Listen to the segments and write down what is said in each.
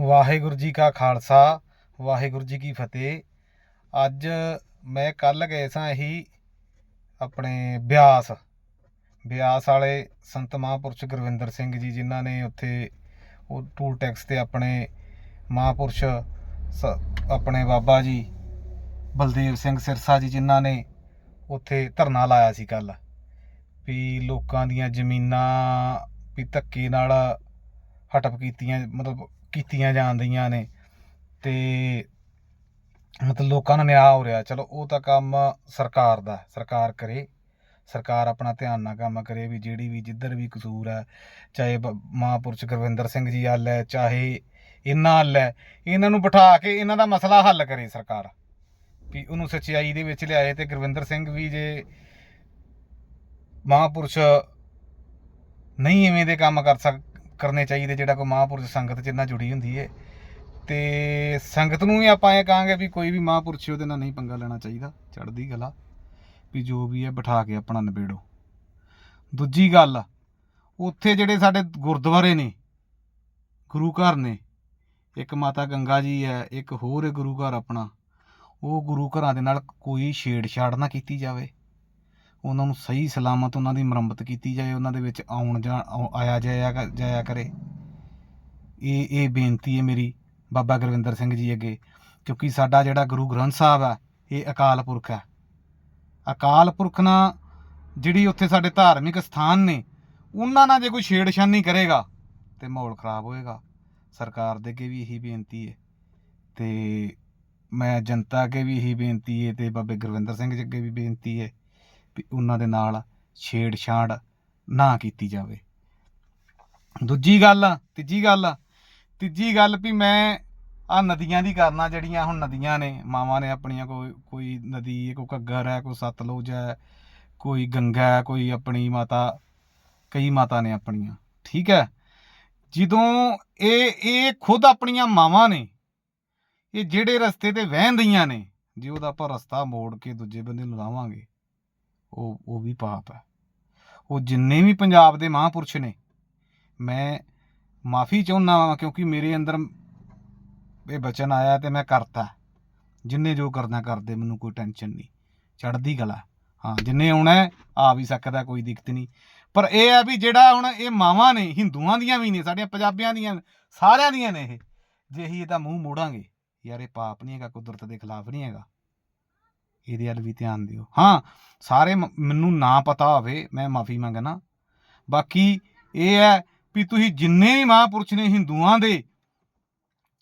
ਵਾਹਿਗੁਰੂ ਜੀ ਕਾ ਖਾਲਸਾ, ਵਾਹਿਗੁਰੂ ਜੀ ਕੀ ਫਤਿਹ। ਅੱਜ ਮੈਂ ਕੱਲ ਗਏ ਸਾਂ ਇਹੀ ਆਪਣੇ ਬਿਆਸ ਬਿਆਸ ਵਾਲੇ ਸੰਤ ਮਹਾਂਪੁਰਸ਼ ਗੁਰਵਿੰਦਰ ਸਿੰਘ ਜੀ, ਜਿਨ੍ਹਾਂ ਨੇ ਉੱਥੇ ਉਹ ਟੂਲ ਟੈਕਸ ਤੇ ਆਪਣੇ ਮਹਾਂਪੁਰਸ਼ ਸ- ਆਪਣੇ ਬਾਬਾ ਜੀ ਬਲਦੇਵ ਸਿੰਘ ਸਿਰਸਾ ਜੀ, ਜਿਨ੍ਹਾਂ ਨੇ ਉੱਥੇ ਧਰਨਾ ਲਾਇਆ ਸੀ ਕੱਲ ਵੀ ਲੋਕਾਂ ਦੀਆਂ ਜ਼ਮੀਨਾਂ ਵੀ ਧੱਕੇ ਨਾਲ ਹਟਪ ਕੀਤੀਆਂ, ਮਤਲਬ ਕੀਤੀਆਂ ਜਾਂਦੀਆਂ ਨੇ। ਤੇ ਮਤਲਬ ਲੋਕਾਂ ਨੂੰ ਨਿਆਂ ਹੋ ਰਿਹਾ। ਚਲੋ, ਉਹ ਤਾਂ ਕੰਮ ਸਰਕਾਰ ਦਾ ਸਰਕਾਰ ਕਰੇ। ਸਰਕਾਰ ਆਪਣਾ ਧਿਆਨ ਨਾਲ ਕੰਮ ਕਰੇ ਵੀ ਜਿਹੜੀ ਵੀ ਜਿੱਧਰ ਵੀ ਕਸੂਰ ਹੈ, ਚਾਹੇ ਬ- ਮਹਾਂਪੁਰਸ਼ ਗੁਰਵਿੰਦਰ ਸਿੰਘ ਜੀ ਹੱਲ ਹੈ, ਚਾਹੇ ਇਹਨਾਂ ਹੱਲ ਹੈ, ਇਹਨਾਂ ਨੂੰ ਬਿਠਾ ਕੇ ਇਹਨਾਂ ਦਾ ਮਸਲਾ ਹੱਲ ਕਰੇ ਸਰਕਾਰ। ਵੀ ਉਹਨੂੰ ਸੱਚਾਈ ਦੇ ਵਿੱਚ ਲਿਆਏ ਤੇ ਗੁਰਵਿੰਦਰ ਸਿੰਘ ਵੀ ਜੇ ਮਹਾਂਪੁਰਸ਼ ਨਹੀਂ ਐਵੇਂ ਦੇ ਕੰਮ ਕਰ ਸਕ ਕਰਨੇ ਚਾਹੀਦੇ, ਜਿਹੜਾ ਕੋਈ ਮਹਾਂਪੁਰਸ਼ ਸੰਗਤ ਚ ਇੰਨਾ ਜੁੜੀ ਹੁੰਦੀ ਹੈ ਤੇ ਸੰਗਤ ਨੂੰ ਵੀ ਆਪਾਂ ਇਹ ਕਹਾਂਗੇ ਵੀ ਕੋਈ ਵੀ ਮਹਾਂਪੁਰਸ਼ ਉਹਦੇ ਨਾਲ ਨਹੀਂ ਪੰਗਾ ਲੈਣਾ ਚਾਹੀਦਾ, ਚੜ੍ਹਦੀ ਗਲਾ ਵੀ ਜੋ ਵੀ ਹੈ ਬਿਠਾ ਕੇ ਆਪਣਾ ਨਿਬੇੜੋ। ਦੂਜੀ ਗੱਲ, ਉੱਥੇ ਜਿਹੜੇ ਸਾਡੇ ਗੁਰਦੁਆਰੇ ਨੇ, ਗੁਰੂ ਘਰ ਨੇ, ਇੱਕ ਮਾਤਾ ਗੰਗਾ ਜੀ ਹੈ, ਇੱਕ ਹੋਰ ਗੁਰੂ ਘਰ ਆਪਣਾ, ਉਹ ਗੁਰੂ ਘਰਾਂ ਦੇ ਨਾਲ ਕੋਈ ਛੇੜਛਾੜ ਨਾ ਕੀਤੀ ਜਾਵੇ। ਉਹਨਾਂ ਨੂੰ ਸਹੀ ਸਲਾਮਤ ਉਹਨਾਂ ਦੀ ਮੁਰੰਮਤ ਕੀਤੀ ਜਾਏ, ਉਹਨਾਂ ਦੇ ਵਿੱਚ ਆਉਣ ਜਾਣ ਆਇਆ ਜਾਇਆ ਕ- ਜਾਇਆ ਕਰੇ। ਇਹ ਇਹ ਬੇਨਤੀ ਹੈ ਮੇਰੀ ਬਾਬਾ ਗੁਰਵਿੰਦਰ ਸਿੰਘ ਜੀ ਅੱਗੇ, ਕਿਉਂਕਿ ਸਾਡਾ ਜਿਹੜਾ ਗੁਰੂ ਗ੍ਰੰਥ ਸਾਹਿਬ ਹੈ, ਇਹ ਅਕਾਲ ਪੁਰਖ ਹੈ। ਅਕਾਲ ਪੁਰਖ ਨਾਲ ਜਿਹੜੀ ਉੱਥੇ ਸਾਡੇ ਧਾਰਮਿਕ ਸਥਾਨ ਨੇ, ਉਹਨਾਂ ਨਾਲ ਜੇ ਕੋਈ ਛੇੜਛਾਨੀ ਕਰੇਗਾ ਤੇ ਮਾਹੌਲ ਖਰਾਬ ਹੋਏਗਾ। ਸਰਕਾਰ ਦੇ ਅੱਗੇ ਵੀ ਇਹੀ ਬੇਨਤੀ ਹੈ। ਤੇ ਮੈਂ ਜਨਤਾ ਅੱਗੇ ਵੀ ਇਹੀ ਬੇਨਤੀ ਹੈ ਤੇ ਬਾਬੇ ਗੁਰਵਿੰਦਰ ਸਿੰਘ ਜੀ ਅੱਗੇ ਵੀ ਬੇਨਤੀ ਹੈ ਵੀ ਉਹਨਾਂ ਦੇ ਨਾਲ ਛੇੜਛਾੜ ਨਾ ਕੀਤੀ ਜਾਵੇ। ਦੂਜੀ ਗੱਲ, ਤੀਜੀ ਗੱਲ ਤੀਜੀ ਗੱਲ ਵੀ ਮੈਂ ਆ ਨਦੀਆਂ ਦੀ ਕਰਨਾ ਜਿਹੜੀਆਂ ਹੁਣ ਨਦੀਆਂ ਨੇ, ਮਾਵਾਂ ਨੇ ਆਪਣੀਆਂ ਕੋਈ ਕੋਈ ਨਦੀ ਹੈ ਕੋਈ ਘੱਗਰ ਹੈ, ਕੋਈ ਸਤਲੁਜ ਹੈ, ਕੋਈ ਗੰਗਾ ਹੈ, ਕੋਈ ਆਪਣੀ ਮਾਤਾ, ਕਈ ਮਾਤਾ ਨੇ ਆਪਣੀਆਂ, ਠੀਕ ਹੈ? ਜਦੋਂ ਇਹ ਇਹ ਖੁਦ ਆਪਣੀਆਂ ਮਾਵਾਂ ਨੇ, ਇਹ ਜਿਹੜੇ ਰਸਤੇ ਤੇ ਵਹਿੰਦੀਆਂ ਨੇ, ਜੇ ਉਹਦਾ ਆਪਾਂ ਰਸਤਾ ਮੋੜ ਕੇ ਦੂਜੇ ਬੰਦੇ ਨੂੰ ਲਾਵਾਂਗੇ ਉਹ ਉਹ ਵੀ ਪਾਪ ਹੈ। ਉਹ ਜਿੰਨੇ ਵੀ ਪੰਜਾਬ ਦੇ ਮਹਾਂਪੁਰਸ਼ ਨੇ, ਮੈਂ ਮਾਫੀ ਚਾਹੁੰਦਾ ਹਾਂ ਕਿਉਂਕਿ ਮੇਰੇ ਅੰਦਰ ਇਹ ਬਚਨ ਆਇਆ ਤੇ ਮੈਂ ਕਰਤਾ। ਜਿੰਨੇ ਜੋ ਕਰਨਾ ਕਰਦੇ, ਮੈਨੂੰ ਕੋਈ ਟੈਨਸ਼ਨ ਨਹੀਂ। ਚੜਦੀ ਗਲਾ ਹਾਂ, ਜਿੰਨੇ ਆਉਣਾ ਆ ਵੀ ਸਕਦਾ, ਕੋਈ ਦਿੱਕਤ ਨਹੀਂ। ਪਰ ਇਹ ਹੈ ਵੀ ਜਿਹੜਾ ਹੁਣ ਇਹ ਮਾਵਾਂ ਨੇ, ਹਿੰਦੂਆਂ ਦੀਆਂ ਵੀ ਨੇ, ਸਾਡੀਆਂ ਪੰਜਾਬੀਆਂ ਦੀਆਂ, ਸਾਰਿਆਂ ਦੀਆਂ ਨੇ ਇਹ। ਜੇ ਅਸੀਂ ਇਹਦਾ ਮੂੰਹ ਮੋੜਾਂਗੇ, ਯਾਰ ਇਹ ਪਾਪ ਨਹੀਂ ਹੈਗਾ, ਕੁਦਰਤ ਦੇ ਖਿਲਾਫ ਨਹੀਂ ਹੈਗਾ। ਇਹਦੇ ਵੱਲ ਵੀ ਧਿਆਨ ਦਿਓ। ਹਾਂ, ਸਾਰੇ ਮੈਨੂੰ ਨਾ ਪਤਾ ਹੋਵੇ, ਮੈਂ ਮਾਫੀ ਮੰਗਣਾ ਬਾਕੀ ਇਹ ਹੈ ਵੀ ਤੁਸੀਂ ਜਿੰਨੇ ਵੀ ਮਹਾਂਪੁਰਸ਼ ਨੇ ਹਿੰਦੂਆਂ ਦੇ,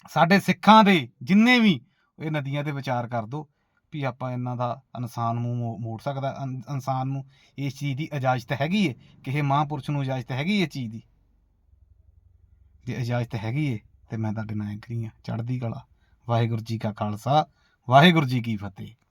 ਸਾਡੇ ਸਿੱਖਾਂ ਦੇ, ਜਿੰਨੇ ਵੀ, ਇਹ ਨਦੀਆਂ ਤੇ ਵਿਚਾਰ ਕਰ ਦੋ ਵੀ ਆਪਾਂ ਇਹਨਾਂ ਦਾ ਇਨਸਾਨ ਨੂੰ ਮੋ- ਮੋੜ ਸਕਦਾ। ਇਨਸਾਨ ਨੂੰ ਇਸ ਚੀਜ਼ ਦੀ ਇਜਾਜ਼ਤ ਹੈਗੀ ਹੈ ਕਿਸੇ ਮਹਾਂਪੁਰਸ਼ ਨੂੰ ਇਜਾਜ਼ਤ ਹੈਗੀ ਹੈ ਚੀਜ਼ ਦੀ? ਜੇ ਇਜਾਜ਼ਤ ਹੈਗੀ ਹੈ ਤੇ ਮੈਂ ਤੁਹਾਡੇ ਨਾਲ ਐਗਰੀ ਹਾਂ। ਚੜ੍ਹਦੀ ਕਲਾ। ਵਾਹਿਗੁਰੂ ਜੀ ਕਾ ਖਾਲਸਾ, ਵਾਹਿਗੁਰੂ ਜੀ ਕੀ ਫਤਿਹ।